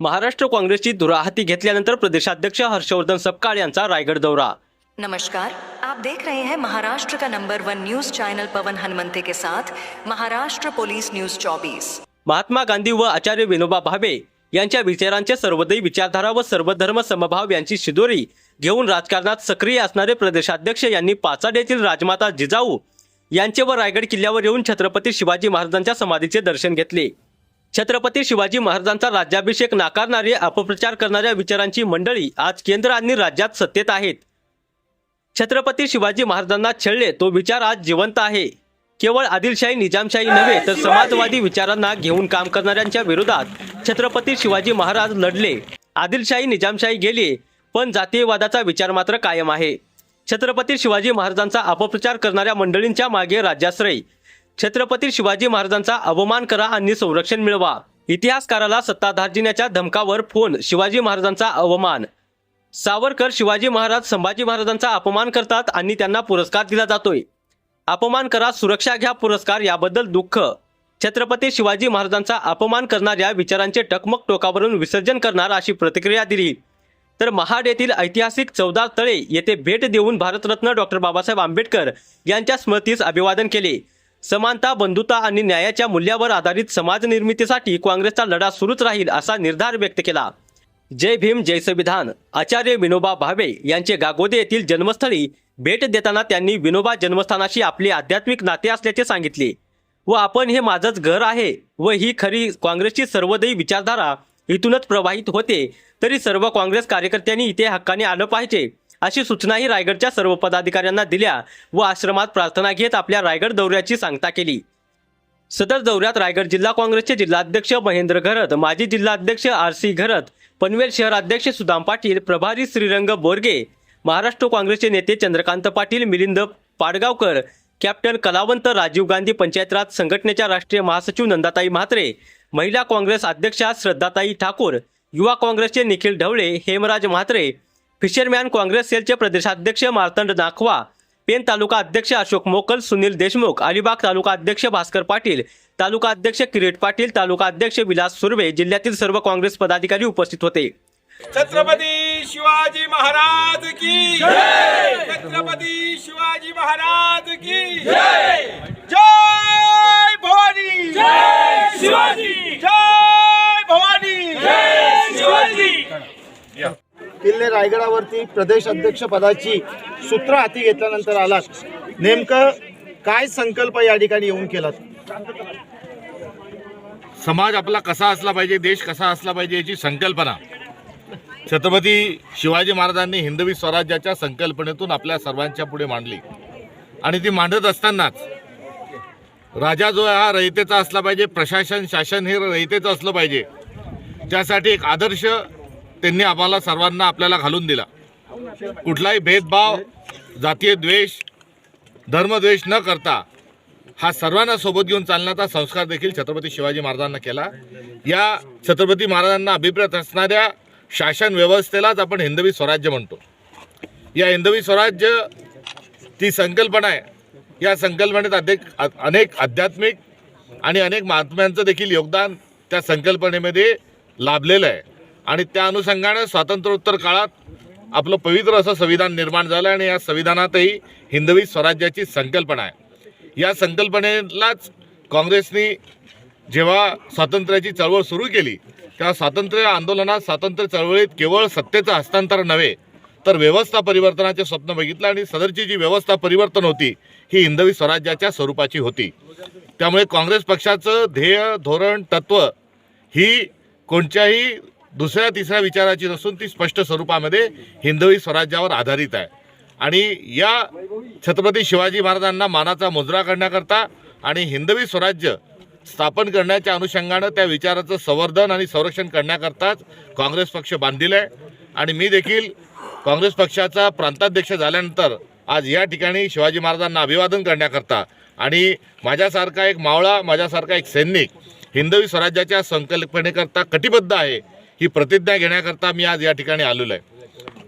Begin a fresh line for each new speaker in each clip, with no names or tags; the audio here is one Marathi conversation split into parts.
महाराष्ट्र काँग्रेसची धुराहाती घेतल्यानंतर प्रदेशाध्यक्ष हर्षवर्धन सपकाळ यांचा रायगड दौरा.
नमस्कार. आप देख रहे हैं महाराष्ट्र का number one news channel Pavan Hanumante के साथ महाराष्ट्र पुलिस न्यूज 24
महात्मा गांधी व आचार्य विनोबा भावे यांच्या विचारांचे सर्वदयी विचारधारा व सर्वधर्म समभाव यांची शिदोरी घेऊन राजकारणात सक्रिय असणारे प्रदेशाध्यक्ष यांनी पाचाड येथील राजमाता जिजाऊ यांचे व रायगड किल्ल्यावर येऊन छत्रपती शिवाजी महाराजांच्या समाधीचे दर्शन घेतले. छत्रपती शिवाजी महाराजांचा राज्याभिषेक नाकारणारे अपप्रचार करणाऱ्या विचारांची मंडळी आज केंद्र आणि राज्यात सत्तेत आहेत. छत्रपती शिवाजी महाराजांना छळले तो विचार आज जिवंत आहे. केवळ आदिलशाही निजामशाही नव्हे तर समाजवादी विचारांना घेऊन काम करणाऱ्यांच्या विरोधात छत्रपती शिवाजी महाराज लढले. आदिलशाही निजामशाही गेली पण जातीयवादाचा विचार मात्र कायम आहे. छत्रपती शिवाजी महाराजांचा अपप्रचार करणाऱ्या मंडळींच्या मागे राज्याश्रय. छत्रपती शिवाजी महाराजांचा अवमान करा आणि संरक्षण मिळवा. इतिहासकाराला सत्ताधार्जिण्याच्या धमकावर फोन शिवाजी महाराजांचा अवमान. सावरकर शिवाजी महाराज संभाजी महाराजांचा अपमान करतात आणि त्यांना पुरस्कार दिला जातोय. अपमान करा सुरक्षा घ्या पुरस्कार याबद्दल दुःख. छत्रपती शिवाजी महाराजांचा अपमान करणाऱ्या विचारांचे टकमक टोकावरून विसर्जन करणार अशी प्रतिक्रिया दिली. तर महाड येथील ऐतिहासिक चौदार तळे येथे भेट देऊन भारतरत्न डॉक्टर बाबासाहेब आंबेडकर यांच्या स्मृतीस अभिवादन केले. समानता बंधुता आणि न्यायाच्या मूल्यावर आधारित समाज निर्मितीसाठी काँग्रेसचा लढा सुरूच राहील असा निर्धार व्यक्त केला. जय भीम जय संविधान. आचार्य विनोबा भावे यांचे गागोदे येथील जन्मस्थळी भेट देताना त्यांनी विनोबा जन्मस्थानाशी आपले आध्यात्मिक नाते असल्याचे सांगितले. व आपण हे माझंच घर आहे व ही खरी काँग्रेसची सर्वदयी विचारधारा इथूनच प्रवाहित होते तरी सर्व काँग्रेस कार्यकर्त्यांनी इथे हक्काने आलं पाहिजे. अशी सूचनाही रायगडच्या सर्व पदाधिकाऱ्यांना दिल्या व आश्रमात प्रार्थना घेत आपल्या रायगड दौऱ्याची सांगता केली. सदर दौऱ्यात रायगड जिल्हा काँग्रेसचे जिल्हाध्यक्ष महेंद्र घरत माजी जिल्हाध्यक्ष आर सी घरत पनवेल शहराध्यक्ष सुदाम पाटील प्रभारी श्रीरंग बोरगे महाराष्ट्र काँग्रेसचे नेते चंद्रकांत पाटील मिलिंद पाडगावकर कॅप्टन कलावंत राजीव गांधी पंचायत राज संघटनेच्या राष्ट्रीय महासचिव नंदाताई म्हात्रे महिला काँग्रेस अध्यक्षा श्रद्धाताई ठाकूर युवा काँग्रेसचे निखिल ढवळे हेमराज म्हात्रे फिशरमॅन काँग्रेस सेलचे प्रदेशाध्यक्ष मार्तंड नाखवा पेन तालुका अध्यक्ष अशोक मोकल सुनील देशमुख अलिबाग तालुका अध्यक्ष भास्कर पाटील तालुका अध्यक्ष किरीट पाटील तालुका अध्यक्ष विलास सुर्वे जिल्ह्यातील सर्व काँग्रेस पदाधिकारी उपस्थित होते.
छत्रपती शिवाजी महाराज की छत्रपती शिवाजी महाराज की जय! भवानी! जय शिवाजी! जय भवानी! जय शिवाजी!
किल्ले रायगडावरती प्रदेश अध्यक्ष पदाची सूत्र हाती घेतल्यानंतर आलात. नेमकं काय संकल्प या ठिकाणी येऊन केलात?
समाज आपला कसा असला पाहिजे देश कसा असला पाहिजे याची संकल्पना. छत्रपती शिवाजी महाराजांनी हिंदवी स्वराज्याच्या संकल्पनेतून आपल्या सर्वांच्या पुढे मांडली. आणि ती मांडत असतानाच राजा जो हा रयतेचा असला पाहिजे प्रशासन शासन हे रयतेचं असलं पाहिजे. त्यासाठी एक आदर्श त्यांनी आम्हाला सर्वांना आपल्याला घालून दिला. कुठलाही भेदभाव जातीय द्वेष धर्मद्वेष न करता हा सर्वांना सोबत घेऊन चालण्याचा संस्कार देखील छत्रपती शिवाजी महाराजांना केला. या छत्रपती महाराजांना अभिप्रेत असणाऱ्या शासन व्यवस्थेलाच आपण हिंदवी स्वराज्य म्हणतो. या हिंदवी स्वराज्य ती संकल्पना आहे. या संकल्पनेत अनेक अनेक आध्यात्मिक आणि अनेक महात्म्यांचं देखील योगदान त्या संकल्पनेमध्ये लाभलेलं आहे. आणि त्या अनुषंगाने स्वातंत्र्योत्तर काळात आपलं पवित्र असं संविधान निर्माण झालं आणि या संविधानातही हिंदवी स्वराज्याची संकल्पना आहे. या संकल्पनेलाच काँग्रेसनी जेव्हा स्वातंत्र्याची चळवळ सुरू केली तेव्हा स्वातंत्र्य आंदोलनात स्वातंत्र्य चळवळीत केवळ सत्तेचं हस्तांतरण नव्हे तर व्यवस्था परिवर्तनाचे स्वप्न बघितलं आणि सदरची जी व्यवस्था परिवर्तन होती ही हिंदवी स्वराज्याच्या स्वरूपाची होती. त्यामुळे काँग्रेस पक्षाचं ध्येय धोरण तत्त्व ही कोणत्याही दुसऱ्या तिसऱ्या विचाराची नसून ती स्पष्ट स्वरूपामध्ये हिंदवी स्वराज्यावर आधारित आहे. आणि या छत्रपती शिवाजी महाराजांना मानाचा मुजरा करण्याकरता आणि हिंदवी स्वराज्य स्थापन करण्याच्या अनुषंगानं त्या विचाराचं संवर्धन आणि संरक्षण करण्याकरताच काँग्रेस पक्ष बांधील आहे. आणि मी देखील काँग्रेस पक्षाचा प्रांताध्यक्ष झाल्यानंतर आज या ठिकाणी शिवाजी महाराजांना अभिवादन करण्याकरता आणि माझ्यासारखा एक मावळा माझ्यासारखा एक सैनिक हिंदवी स्वराज्याच्या संकल्पनेकरता कटिबद्ध आहे ही प्रतिज्ञा घेण्याकरता मी आज या ठिकाणी आलेलो आहे.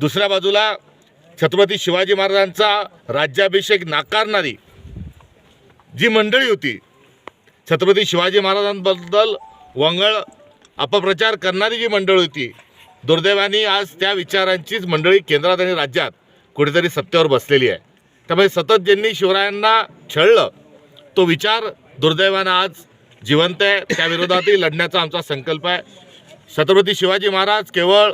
दुसऱ्या बाजूला छत्रपती शिवाजी महाराजांचा राज्याभिषेक नाकारणारी जी मंडळी होती छत्रपती शिवाजी महाराजांबद्दल वंगळ अपप्रचार करणारी जी मंडळी होती दुर्दैवाने आज त्या विचारांचीच मंडळी केंद्रात आणि राज्यात कुठेतरी सत्तेवर बसलेली आहे. त्यामुळे सतत ज्यांनी शिवरायांना छळलं तो विचार दुर्दैवानं आज जिवंत आहे. त्याविरोधातही लढण्याचा आमचा संकल्प आहे. छत्रपती शिवाजी महाराज केवळ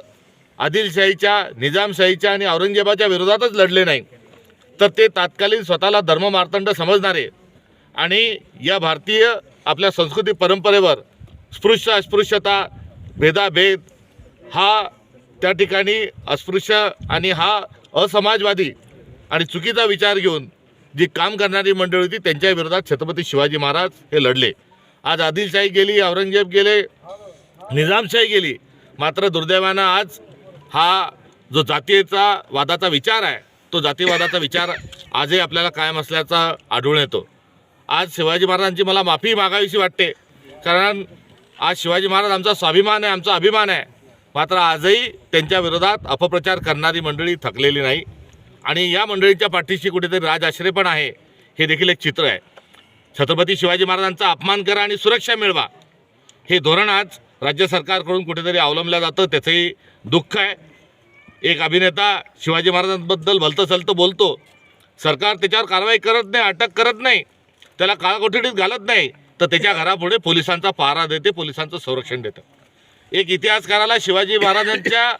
आदिलशाहीच्या निजामशाहीच्या आणि औरंगजेबाच्या विरोधातच लढले नाही. तर ते तात्कालीन स्वतःला धर्ममार्तंड समजणारे आणि या भारतीय आपल्या संस्कृती परंपरेवर स्पृश्य अस्पृश्यता भेदाभेद हा त्या ठिकाणी अस्पृश्य आणि हा असमाजवादी आणि चुकीचा विचार घेऊन जी काम करणारी मंडळी होती त्यांच्या विरोधात छत्रपती शिवाजी महाराज हे लढले. आज आदिलशाही गेली औरंगजेब गेले निजामशाही गेली मात्र दुर्दैवानं आज हा जो जातीचा वादाचा विचार आहे तो जातीवादाचा विचार आजही आपल्याला कायम असल्याचा आढळून येतो. आज शिवाजी महाराजांची मला माफी मागावीशी वाटते. कारण आज शिवाजी महाराज आमचा स्वाभिमान आहे आमचा अभिमान आहे. मात्र आजही त्यांच्या विरोधात अपप्रचार करणारी मंडळी थकलेली नाही. आणि या मंडळींच्या पाठीशी कुठेतरी राजआश्रय पण आहे हे देखील एक चित्र आहे. छत्रपती शिवाजी महाराजांचा अपमान करा आणि सुरक्षा मिळवा. हे धोरण आज राज्य सरकारकडून कुठेतरी अवलंबलं जातं त्याचंही दुःख आहे. एक अभिनेता शिवाजी महाराजांबद्दल भलतं सलतं बोलतो सरकार त्याच्यावर कारवाई करत नाही अटक करत नाही त्याला काळकोठडीत घालत नाही तर त्याच्या घरापुढे पोलिसांचा पहारा देते पोलिसांचं संरक्षण देतं. एक इतिहासकाराला शिवाजी महाराजांच्या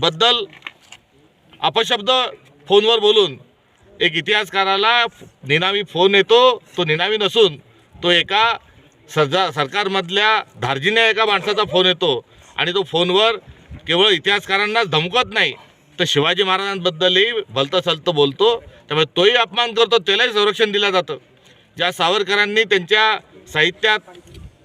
बद्दल अपशब्द फोनवर बोलून एक इतिहासकाराला निनामी फोन येतो तो निनामी नसून तो एका सजा सरकारमधल्या धार्जिन्या एका माणसाचा फोन येतो आणि तो फोनवर केवळ इतिहासकारांनाच धमकत नाही. तर शिवाजी महाराजांबद्दलही भलतं सलतं बोलतो. त्यामुळे तोही अपमान करतो त्यालाही संरक्षण दिलं जातं. ज्या सावरकरांनी त्यांच्या साहित्यात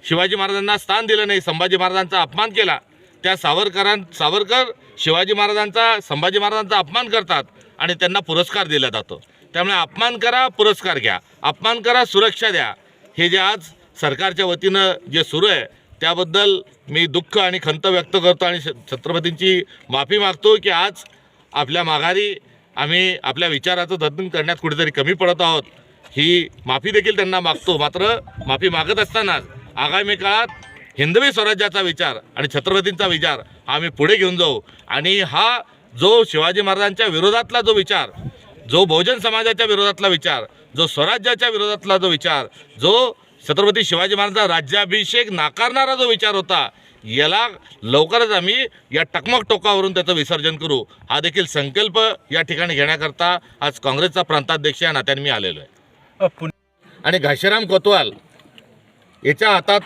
शिवाजी महाराजांना स्थान दिलं नाही संभाजी महाराजांचा अपमान केला त्या सावरकरां सावरकर शिवाजी महाराजांचा संभाजी महाराजांचा अपमान करतात आणि त्यांना पुरस्कार दिला जातो. त्यामुळे अपमान करा पुरस्कार घ्या. अपमान करा सुरक्षा द्या. हे जे आज सरकारच्या वतीनं जे सुरू आहे त्याबद्दल मी दुःख आणि खंत व्यक्त करतो आणि छ- छत्रपतींची माफी मागतो की आज आपल्या माघारी आम्ही आपल्या विचाराचं जतन करण्यात कुठेतरी कमी पडत आहोत. ही माफी देखील त्यांना मागतो. मात्र माफी मागत असतानाच आगामी काळात हिंदवी स्वराज्याचा विचार आणि छत्रपतींचा विचार हा आम्ही पुढे घेऊन जाऊ. आणि हा जो शिवाजी महाराजांच्या विरोधातला जो विचार जो बहुजन समाजाच्या विरोधातला विचार जो स्वराज्याच्या विरोधातला जो विचार जो छत्रपती शिवाजी महाराजांचा राज्याभिषेक नाकारणारा जो विचार होता याला लवकरच आम्ही या टकमक टोकावरून त्याचं विसर्जन करू. हा देखील संकल्प या ठिकाणी घेण्याकरता आज काँग्रेसचा प्रांताध्यक्ष या नात्याने मी आलेलो आहे. आणि घाशीराम कोतवाल याच्या हातात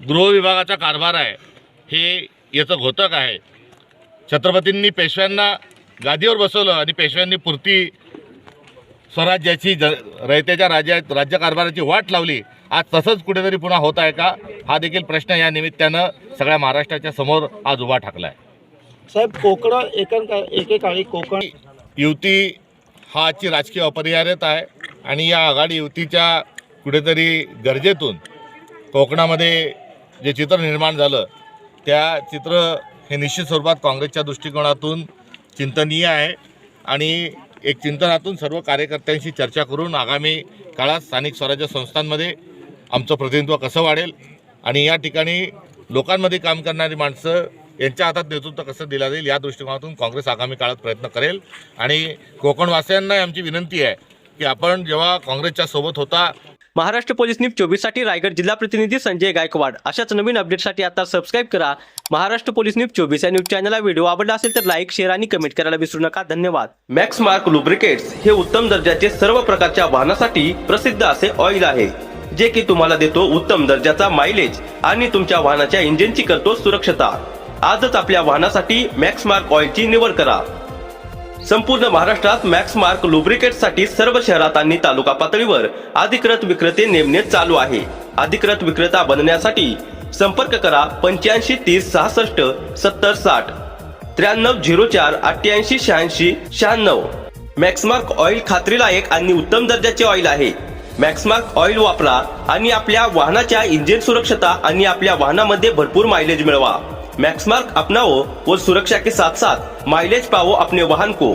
गृहविभागाचा कारभार आहे. हे याचं घोतक आहे. छत्रपतींनी पेशव्यांना गादीवर बसवलं आणि पेशव्यांनी पुरती स्वराज्याची ज रयतेच्या राज्या राज्यकारभाराची वाट लावली. आज तसंच कुठेतरी पुन्हा होत आहे का? हा देखील प्रश्न या निमित्तानं सगळ्या महाराष्ट्राच्या समोर आज उभा ठाकला आहे
साहेब कोकण एकन एकेकाळी कोकण
युती हा आजची राजकीय अपरिहार्यता आहे आणि या आघाडी युतीच्या कुठेतरी गरजेतून कोकणामध्ये जे चित्र निर्माण झालं त्या चित्र हे निश्चित स्वरूपात काँग्रेसच्या दृष्टिकोनातून चिंतनीय आहे आणि एक चिंतनातून सर्व कार्यकर्त्यांशी चर्चा करून आगामी काळात स्थानिक स्वराज्य संस्थांमध्ये आमचं प्रतिनिधित्व कसं वाढेल? आणि या ठिकाणी लोकांमध्ये काम करणारी माणसं यांच्या हातात नेतृत्व कसं दिलं जाईल या दृष्टिकोनातून काँग्रेस आगामी काळात प्रयत्न करेल. आणि कोकणवासियांना आमची विनंती आहे की आपण जेव्हा काँग्रेसच्या सोबत होता
महाराष्ट्र पोलीस न्यूज चोवीससाठी रायगड जिल्हा प्रतिनिधी संजय गायकवाड. अशाच नवीन अपडेटसाठी आता सबस्क्राईब करा. महाराष्ट्र पोलीस न्यूज चोवीस या न्यूज चॅनलला व्हिडिओ आवडला असेल तर लाईक शेअर आणि कमेंट करायला विसरू नका. धन्यवाद. मॅक्स मार्क लुब्रिकेट्स हे उत्तम दर्जाचे सर्व प्रकारच्या वाहनासाठी प्रसिद्ध असे ऑइल आहे. जे की तुम्हाला देतो उत्तम दर्जाचा मायलेज आणि तुमच्या वाहनाच्या इंजिनची करतो सुरक्षता. आजच आपल्या वाहनासाठी मॅक्स मार्क ऑइलची निवड करा. संपूर्ण महाराष्ट्रात मॅक्स मार्क लुब्रिकेटसाठी सर्व शहरात आणि तालुका पातळीवर अधिकृत विक्रेते नेमणे चालू आहे. अधिकृत विक्रेता बनण्यासाठी संपर्क करा पंच्याऐंशी तीस सहासष्ट सत्तर साठ त्र्याण्णव झिरो चार अठ्ठ्याऐंशी शहाऐंशी शहाण्णव. मॅक्समार्क ऑइल खात्रीला एक आणि उत्तम दर्जाचे ऑइल आहे. मॅक्समार्क ऑइल वापरा आणि आपल्या वाहनाच्या इंजिन सुरक्षता आणि आपल्या वाहनामध्ये भरपूर मायलेज मिळवा. मैक्समार्क अपनाओ और सुरक्षा के साथ साथ माइलेज पाओ अपने वाहन को.